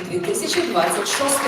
у 2026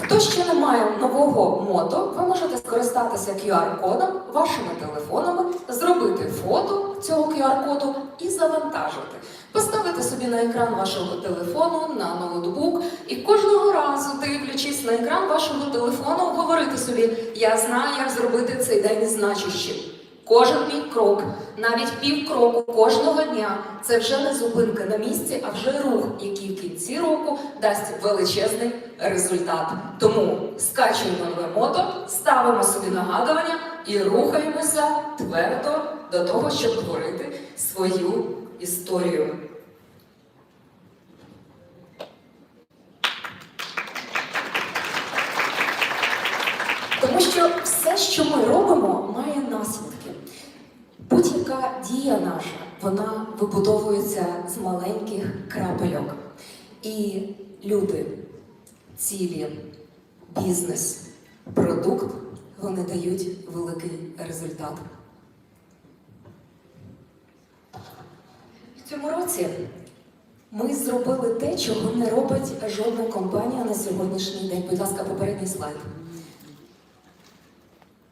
Хто ще не має нового мото, ви можете скористатися QR-кодом вашими телефонами, зробити фото цього QR-коду і завантажити. Поставити собі на екран вашого телефону, на ноутбук, і кожного разу, дивлячись на екран вашого телефону, говорити собі: Я знаю, як зробити цей день значущим. Кожен мій крок, навіть пів кроку кожного дня це вже не зупинка на місці, а вже рух, який в кінці року дасть величезний результат. Тому скачуємо нове мото, ставимо собі нагадування і рухаємося твердо до того, щоб творити свою історію. Тому що все, що ми робимо, має наслідки. Будь-яка наша, вона вибудовується з маленьких крапельок. І люди, цілі, бізнес, продукт, вони дають великий результат. В цьому році ми зробили те, чого не робить жодна компанія на сьогоднішній день. Будь ласка, попередній слайд.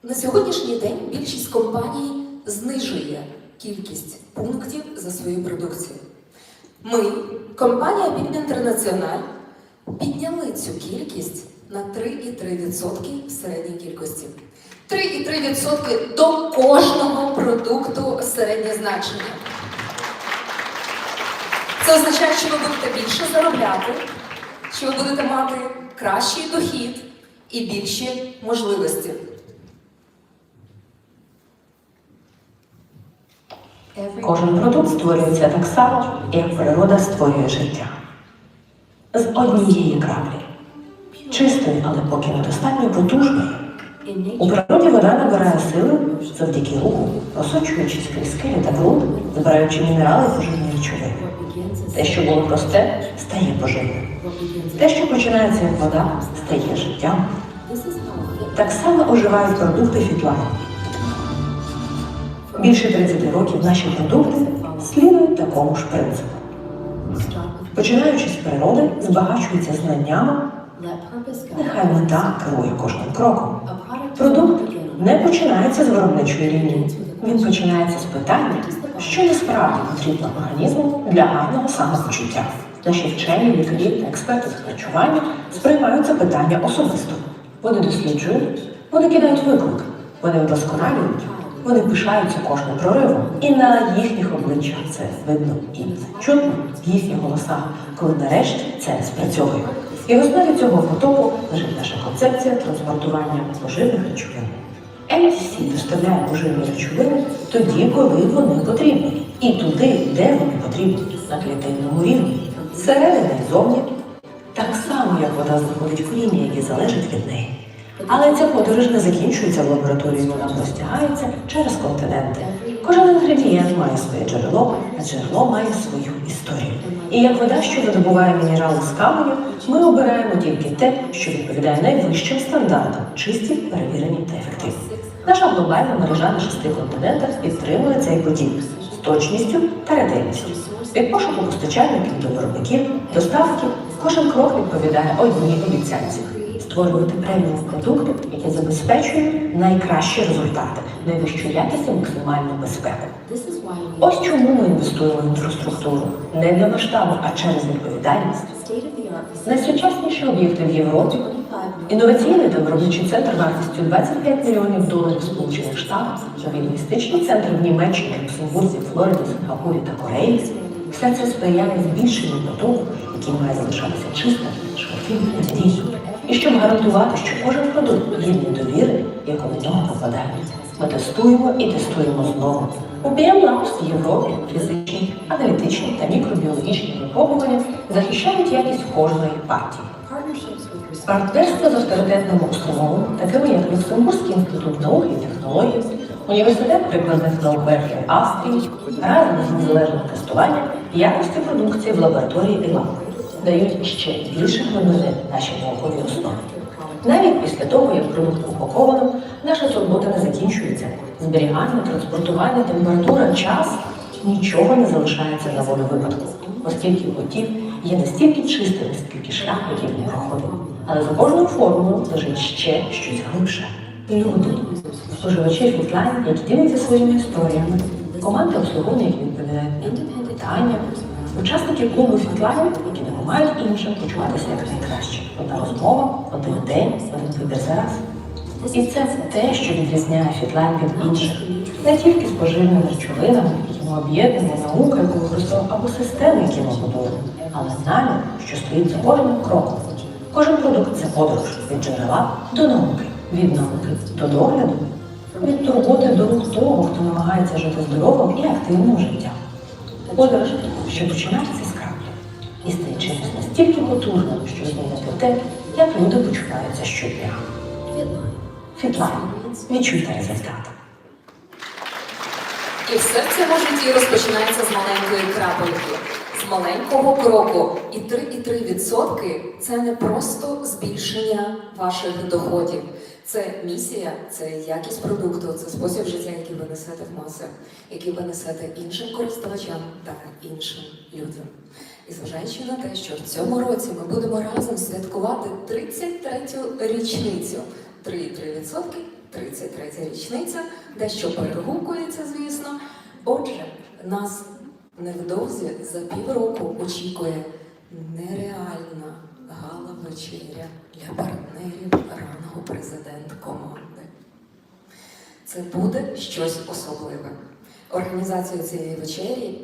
На сьогоднішній день більшість компаній знижує кількість пунктів за свою продукцію. Ми, компанія Бід Інтернаціональ, підняли цю кількість на 3,3% в середній кількості. 3,3% до кожного продукту середнє значення. Це означає, що ви будете більше заробляти, що ви будете мати кращий дохід і більші можливості. Кожен продукт створюється так само, як природа створює життя. З однієї краплі. Чистої, але поки недостатньо потужної. У природі вода набирає сили завдяки руху, просочуючись крізь скелі та ґрунт, збираючи мінерали поживні речовини. Те, що було просте, стає поживним. Те, що починається як вода, стає життям. Так само оживають продукти фітлайн. Більше 30 років наші продукти слідують такому ж принципу. Починаючи з природи, збагачуються знаннями, нехай мета керує кожним кроком. Продукт не починається з виробничої лінії. Він починається з питання, що насправді потрібно організму для гарного самопочуття. Наші вчені, лікарі та експерти з харчування сприймають це питання особисто. Вони досліджують, вони кидають виклик, вони вдосконалюють, вони пишаються кожним проривом. І на їхніх обличчях це видно і чутно в їхніх голосах, коли нарешті це спрацьовує. І в основі цього потоку лежить наша концепція транспортування поживних речовин. NTC доставляє поживні речовини тоді, коли вони потрібні, і туди, де вони потрібні, на клітинному рівні, зсередини зовні, так само, як вода знаходить коріння, які залежать від неї. Але ця подорож не закінчується в лабораторії, вона простягається через континенти. Кожен інгредієнт має своє джерело, а джерело має свою історію. І як вода, що видобуває мінерали з каменю, ми обираємо тільки те, що відповідає найвищим стандартам, чисті, перевірені та ефективні. Наша глобальна мережа на шести континентах підтримує цей потік з точністю та ретельністю. Від пошуку постачальників до виробників, доставки, кожен крок відповідає одній обіцянці створювати преміум продукти, які забезпечують найкращі результати, найвищу якість і максимальну безпеку. Ось чому ми інвестуємо в інфраструктуру не для масштабу, а через відповідальність. Найсучасніші об'єкти в Європі, інноваційний та виробничий центр вартістю 25 мільйонів доларів Сполучених Штатів, логістичний центр в Німеччині, Люксембурзі, Флориді, Сингапурі та Кореї. Все це сприяє збільшенню потоку, який має залишатися чистим, швидким і надійним. І щоб гарантувати, що кожен продукт гідний довіри, яку в нього попадають. Ми тестуємо і тестуємо знову. У BM Labs в Європі фізичні, аналітичні та мікробіологічні випробування захищають якість кожної партії. Партнерство з авторитетними установами, такими як Люксембурзький інститут науки і технологій, університет прикладних наук Берклі Австрії, разом з незалежним тестуванням якості продукції в лабораторії ІЛА дають ще більше глибини нашій науковій основі. Навіть після того, як продукт упаковано, наша турбота не закінчується. Зберігання, транспортування, температура, час Нічого не залишається на волю випадку, оскільки потік є настільки чистим, скільки шлях, який він проходить. Але за кожною формулою лежить ще щось глибше. Люди, споживачі фітлайн, які діляться своїми історіями, команди обслуговування, які відповідають на питання, учасники клубу фітлайн, які допомагають іншим почуватися як найкраще. Одна розмова, один день, один вибір за раз. І це те, що відрізняє фітлайн від інших. Не тільки споживними речовинами, які ми об'єднуємо, наука, яку використовуємо, або системи, які ми будуємо, але намір, що стоїть за кожним кроком. Кожен продукт це подорож від джерела до науки, від науки до догляду, від турботи до рук того, хто намагається жити здоровим і активним життям. Подорож, що починається з краплі і стає чимось настільки потужним, що змінити те, як люди почуваються щодня. Фітлайн. Відчуйте результат. І все в цьому житті розпочинається з маленької крапельки, з маленького кроку. І 3,3% це не просто збільшення ваших доходів. Це місія, це якість продукту, це спосіб життя, який ви несете в маси, який ви несете іншим користувачам та іншим людям. І зважаючи на те, що в цьому році ми будемо разом святкувати 33-ю річницю. 3,3%, 33 річниця, дещо перегукується, звісно. Отже, нас невдовзі за півроку очікує нереальна гала вечеря для партнерів рангу президент команди. Це буде щось особливе. Організацією цієї вечері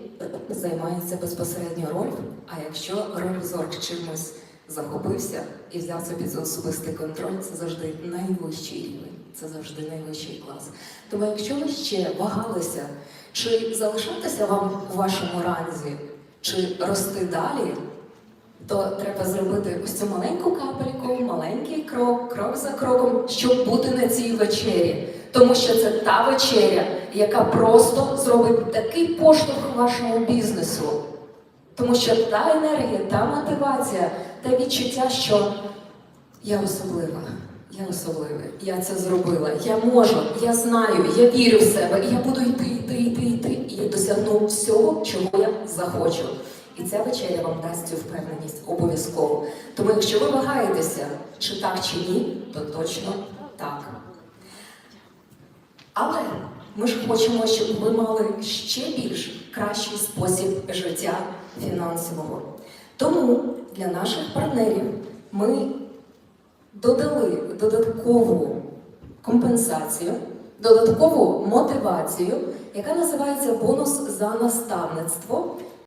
займається безпосередньо Рольф, а якщо Рольф Зорк чимось захопився і взяв це під особистий контроль, це завжди найвищий рівень, це завжди найвищий клас. Тому якщо ви ще вагалися, чи залишатися вам у вашому ранзі, чи рости далі, то треба зробити ось цю маленьку капельку, маленький крок, крок за кроком, щоб бути на цій вечері. Тому що це та вечеря, яка просто зробить такий поштовх вашому бізнесу. Тому що та енергія, та мотивація, те відчуття, що я особлива, я особливий, я це зробила, я можу, я знаю, я вірю в себе, і я буду йти, йти, йти, йти, і досягну всього, чого я захочу. І ця вечеря вам дасть цю впевненість обов'язково. Тому якщо ви вагаєтеся, чи так, чи ні, то точно так. Але ми ж хочемо, щоб ви мали ще більш кращий спосіб життя фінансового. Тому для наших партнерів ми додали додаткову компенсацію, додаткову мотивацію, яка називається бонус за наставництво.